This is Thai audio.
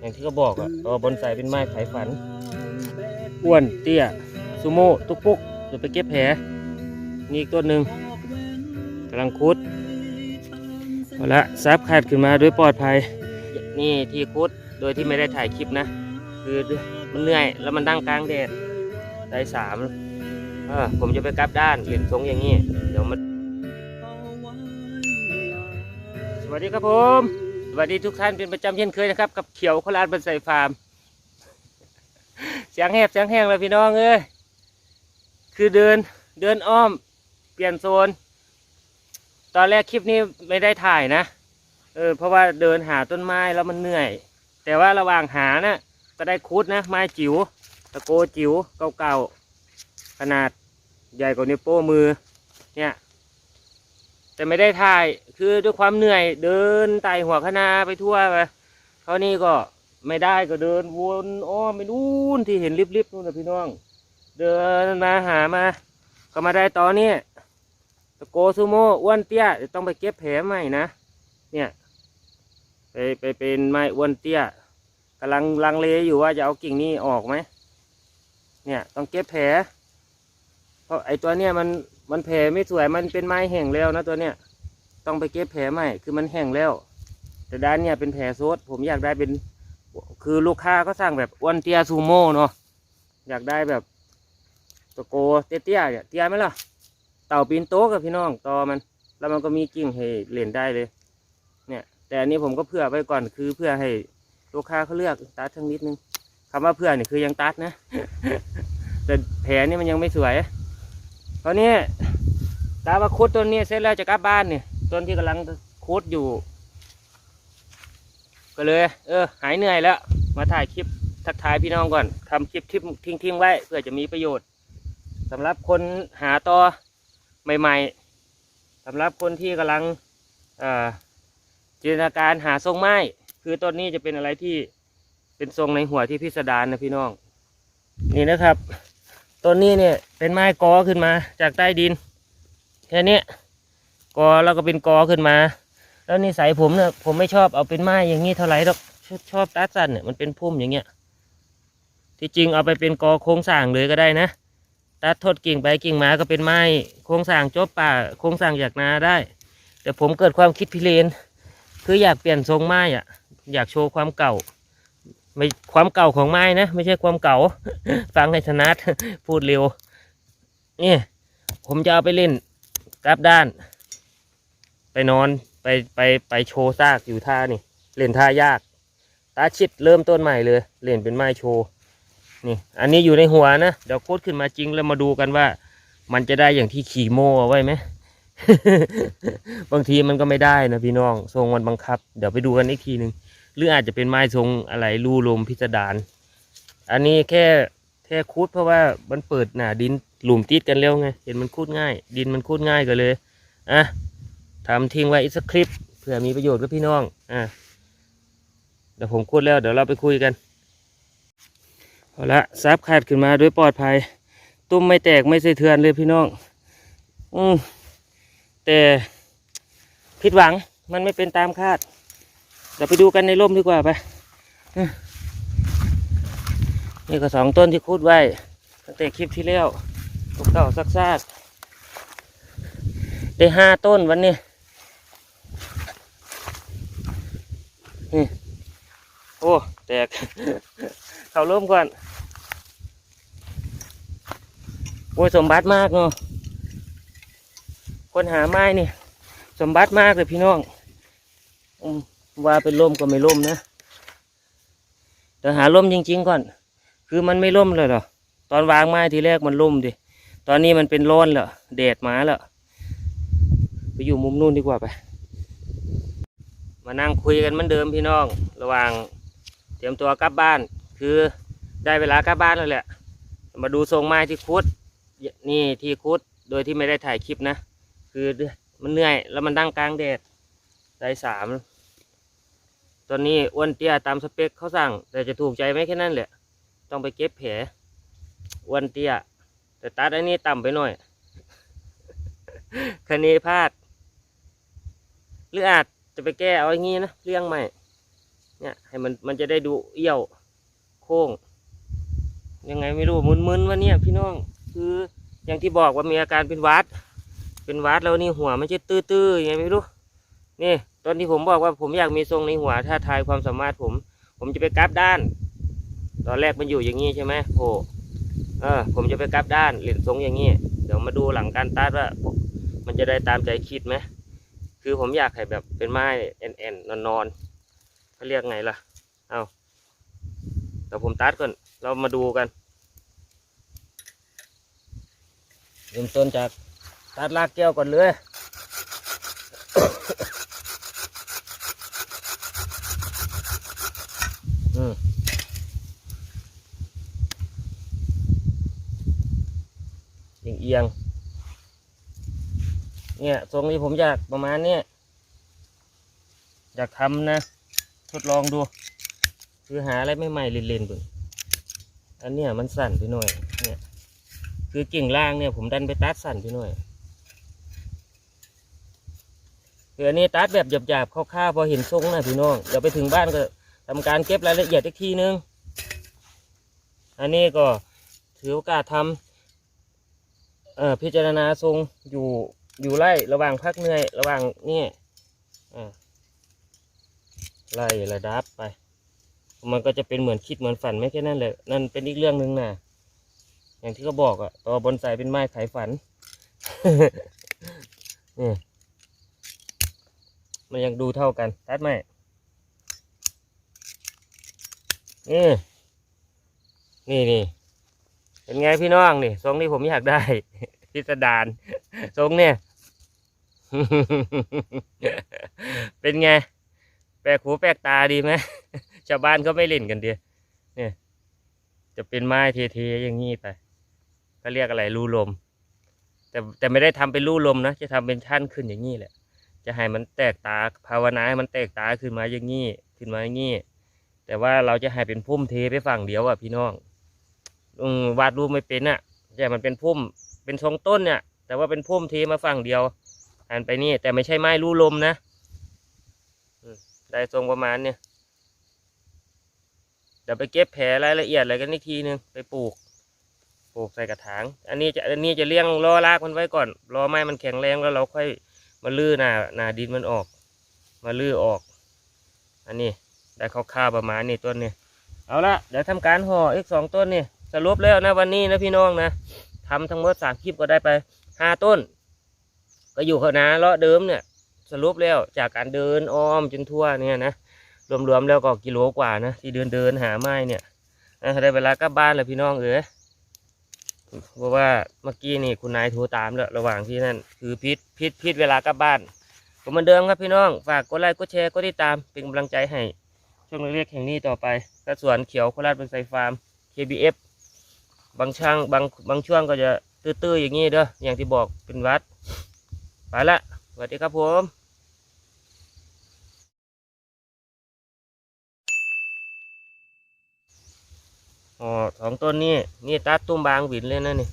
อย่างที่เขาบอกอะตัวบอนไซเป็นไม้ไขฝัน อ้วนเตี้ยซูโม่ตุกปุกเดี๋ยวไปเก็บแผลนี่อีกต้นหนึ่งกำลังคุดเอาละซับขาดขึ้นมาด้วยปลอดภัย นี่ที่คุดโดยที่ไม่ได้ถ่ายคลิปนะ คือมันเหนื่อยแล้วมันดังกลางแดดได้สามเออผมจะไปกลับด้านเหรียญทรงอย่างนี้ เดี๋ยวมาสวัสดีครับผม สวัสดีทุกท่านเป็นประจำเช่นเคยนะครับ กับเขียวโคราชบันไซฟาร์มเสียงแหบเสียงแห้งเลยพี่น้องเอ้ยคือเดินเดินอ้อม เปลี่ยนโซน ตอนแรกคลิปนี้ไม่ได้ถ่ายนะเออเพราะว่าเดินหาต้นไม้แล้วมันเหนื่อย แต่ว่าระหว่างหานะ่ะก็ได้คุดนะ ไม้จิ๋วตะโกจิ๋วเก่าๆขนาดใหญ่กว่านิ้วโป้มือเนี่ย แต่ไม่ได้ถ่ายคือด้วยความเหนื่อยเดินไต่หัวคะนาไปทั่วไปเท่านี้ก็ไม่ได้ก็เดินวนอ้อมไปนู่นที่เห็นริบๆนู่นนะพี่น้อง เดินมาหามา ก็มาได้ตอนนี้ตะโกซูโม่อ้วนเตี้ยต้องไปเก็บแผลใหม่นะเนี่ย ไปไปเป็นไม้อ้วนเตี้ยกำลังลังเลอยู่ว่าจะเอากิ่งนี้ออกไหมเนี่ยต้องเก็บแผลเพราะไอ้ตัวเนี้ยมัน มันแผลไม่สวยมันเป็นไม้แห้งแล้วนะตัวเนี้ย ต้องไปเก็บแผลใหม่คือมันแห้งแล้ว แต่ด้านเนี่ยเป็นแผลโซดผมอยากได้เป็น คือลูกค้าก็สั่งแบบอ้วนเตี้ยซูโม่เนาะอยากได้แบบตะโกเตี้ยๆเนี่ยเตี้ยไหมล่ะ เต่าปีนโต๊ะกับพี่น้องตอมัน แล้วมันก็มีกิ่งให้เล่นได้เลย เนี่ย แต่อันนี้ผมก็เผื่อไว้ก่อนคือเพื่อให้ลูกค้าเขาเลือกตัดทั้งนิดนึงคำว่าเพื่อนี่คือยังตัดนะ แต่แผลนี่มันยังไม่สวย ตอนนี้ตาว่าคุดต้นนี้เสร็จแล้วจะกลับบ้านเนี่ยต้นที่กำลังคุดอยู่ ก็เลย เออ หายเหนื่อยแล้ว มาถ่ายคลิปทักทายพี่น้องก่อนทำคลิปทิ้งทิ้งทิ้งไว้ เพื่อจะมีประโยชน์สำหรับคนหาต่อใหม่ๆสำหรับคนที่กำลังจินตนาการหาทรงไม้ คือต้นนี้จะเป็นอะไรที่เป็นทรงในหัวที่พิสดารนะพี่น้อง นี่นะครับ ต้นนี้เนี่ยเป็นไม้กอขึ้นมาจากใต้ดินแค่นี้กอแล้วก็เป็นกอขึ้นมา แล้วนิสัยผมเนี่ยผมไม่ชอบเอาเป็นไม้อย่างนี้เท่าไหร่หรอกชอบตัดสั้นเนี่ยมันเป็นพุ่มอย่างเงี้ยที่จริงเอาไปเป็นกอโค้งสร้างเลยก็ได้นะตัดทดกิ่งไปกิ่งมาก็เป็นไม้โค้งสร้างจบป่าโค้งสร้างจากนาได้ แต่ผมเกิดความคิดพิเรนคืออยากเปลี่ยนทรงไม้อะอยากโชว์ความเก่า ไม่ความเก่าของไม้นะ ไม่ใช่ความเก่า ฟังให้ถนัดพูดเร็วนี่ผมจะเอาไปเล่นกลับด้าน ไปนอนไปไปไปโชว์ซากอยู่ท่านี่ เล่นท่ายาก ตาชิดเริ่มต้นใหม่เลย เล่นเป็นไม้โชว์นี่ อันนี้อยู่ในหัวนะเดี๋ยวโคตรขึ้นมาจริงแล้วมาดูกันว่า มันจะได้อย่างที่ขี่โม่ไว้ไหมบางทีมันก็ไม่ได้นะพี่น้องทรงมันบังคับ เดี๋ยวไปดูกันอีกทีหนึ่ง หรืออาจจะเป็นไม้ทรงอะไรรูลมพิสดารอันนี้แค่แค่คูดเพราะว่ามันเปิดหนาดินหลุมติดกันเร็วไงเห็นมันคูดง่าย ดินมันคูดง่ายกันเลยอะทำทิ้งไว้อีกสักคลิปเผื่อมีประโยชน์กับพี่น้องอะเดี๋ยวผมคูดแล้วเดี๋ยวเราไปคุยกันเอาละซับขาดขึ้นมาด้วยปลอดภัย ตุ้มไม่แตกไม่สะเทือนเลยพี่น้อง อืมแต่ผิดหวังมันไม่เป็นตามคาด ดี๋ยวไปดูกันในร่มดีกว่าไปนี่ก็สองต้นที่คูดไว้ตั้งแต่คลิปที่แล้วตกเก่าซักๆได้ห้าต้นวันนี้นี่โอ้แตก เขาร่มก่อน โอ้ยสมบัติมากเนาะคนหาไม้นี่ สมบัติมากเลยพี่น้องอืม ว่าเป็นร่มก็ไม่ร่มนะเดี๋ยวหาร่มจริง ๆ ก่อน คือมันไม่ร่มเลยหรอตอนวางไม้ทีแรกมันร่มดิตอนนี้มันเป็นร้อนแล้วแดดมาแล้วไปอยู่มุมนู่นดีกว่าไป มานั่งคุยกันเหมือนเดิมพี่น้อง ระหว่างเตรียมตัวกลับบ้าน คือได้เวลากลับบ้านแล้วแหละ มาดูทรงไม้ที่คุด นี่ที่คุดโดยที่ไม่ได้ถ่ายคลิปนะ คือมันเหนื่อยแล้วมันดังกลางแดดได้สาม ตอนนี้อ้วนเตี้ยตามสเปคเขาสั่ง แต่จะถูกใจไหมแค่นั้นแหละ ต้องไปเก็บแผลอ้วนเตี้ย แต่ตัดอันนี้ต่ำไปหน่อยคันนี้พลาด หรืออาจจะไปแก้เอาอย่างงี้นะเรื่องใหม่ เนี่ย ให้มันมันจะได้ดูเอี้ยวโค้ง ยังไงไม่รู้มึนๆวะเนี่ย พี่น้องคืออย่างที่บอกว่ามีอาการเป็นวัด เป็นวัดแล้วนี่หัวมันจะตื้อๆยังไงไม่รู้นี่ ตอนที่ผมบอกว่าผมอยากมีทรงในหัวถ้าทายความสามารถผม ผมจะไปกราฟด้าน ตอนแรกมันอยู่อย่างนี้ใช่ไหมโผล่เออผมจะไปกราฟด้านเหรียญทรงอย่างนี้เดี๋ยวมาดูหลังการตัดว่า มันจะได้ตามใจคิดไหมคือผมอยากให้แบบเป็นไม้แอนแอนนอนนอนๆเขาเรียกไงล่ะเอาเดี๋ยวผมตัดก่อนเรามาดูกันเริ่มต้นจากตัดรากแก้วก่อนเลย อียงเอียง เนี่ยทรงนี้ผมอยากประมาณเนี้ยอยากทำนะ ทดลองดู คือหาอะไรไม่ใหม่ๆเล่นๆดูอันเนี้ยมันสั่นไปหน่อย เนี่ย คือกิ่งล่างเนี่ยผมดันไปตัดสั่นไปหน่อยคืออันนี้ตัดแบบหยาบๆคร่าวๆพอเห็นทรงนะพี่น้องเดี๋ยวไปถึงบ้านก็ทำการเก็บรายละเอียดอีกทีนึง อันนี้ก็ถือโอกาสทำ พิจารณาทรงอยู่อยู่ไล่ระหว่างพักเหนื่อยระหว่างนี่ไล่ระดับไป มันก็จะเป็นเหมือนคิดเหมือนฝันไม่แค่นั้นเลยนั่นเป็นอีกเรื่องหนึ่งนะอย่างที่เขาบอกอะตัวบอนไซเป็นไม้ไขฝันนี่มันยังดูเท่ากันตัดไหมนี่นี่นี่เป็นไงพี่น้องนี่ทรงที่ผมอยากได้ พิสดารทรงเนี่ย เป็นไง แปลกหูแปลกตาดีไหมชาวบ้านก็ไม่เล่นกันเดียเนี่ย จะเป็นไม้เทๆอย่างนี้ไปก็เรียกอะไรรูลม แต่แต่ไม่ได้ทำเป็นรูลมนะจะทำเป็นชั้นขึ้นอย่างนี้แหละ จะให้มันแตกตาภาวนาให้มันแตกตาขึ้นมาอย่างนี้ขึ้นมาอย่างนี้แต่ว่าเราจะให้เป็นพุ่มเทไปฝั่งเดียวอะพี่น้องอวาดรูปไม่เป็นอะแต่มันเป็นพุ่ม เป็นทรงต้นเนี่ย แต่ว่าเป็นพุ่มเทมาฝั่งเดียวหันไปนี่ แต่ไม่ใช่ไม้รูลมนะได้ทรงประมาณเนี่ยเดี๋ยวไปเก็บแผลรายละเอียดอะไรกันอีกทีนึงไปปลูก ปลูกใส่กระถาง อันนี้จะอันนี้จะเลี้ยงรอรากมันไว้ก่อน รอไม้มันแข็งแรงแล้วเราค่อยมาลื้อหนาหนาดินมันออก มาลื้อออก อันนี้ได้คร่าวๆประมาณนี้ต้นนี้เอาละเดี๋ยวทำการห่ออีกสองต้นนี่สรุปแล้วนะวันนี้นะพี่น้องนะ ทำทั้งหมดสามคลิปก็ได้ไปห้าต้น ก็อยู่ขนาเลาะเดิมเนี่ย สรุปแล้วจากการเดินอ้อมจนทั่วเนี่ยนะรวมๆแล้วก็กิโลกว่านะที่เดินเดินหาไม้เนี่ยนะได้เวลากลับบ้านแล้วพี่น้องเอ๋ยเพราะว่าเมื่อกี้นี่คุณนายโทรตามแล้วระหว่างที่นั่นคือพิษพิษพิษเวลากลับบ้านก็เหมือนเดิมครับพี่น้องฝากกดไลค์กดแชร์กดติดตามเป็นกำลังใจให้ช่วงเล็กๆแห่งนี้ต่อไปก็สวนเขียวโคราชเป็นไซฟาร์ม KBF บางช่างบางบางช่วงก็จะตื้อๆอย่างนี้เด้ออย่างที่บอกเป็นวัด ไปละสวัสดีครับผมอ๋อสองต้นนี่นี่ตัดตุ้มบางหวินเลยนะนี่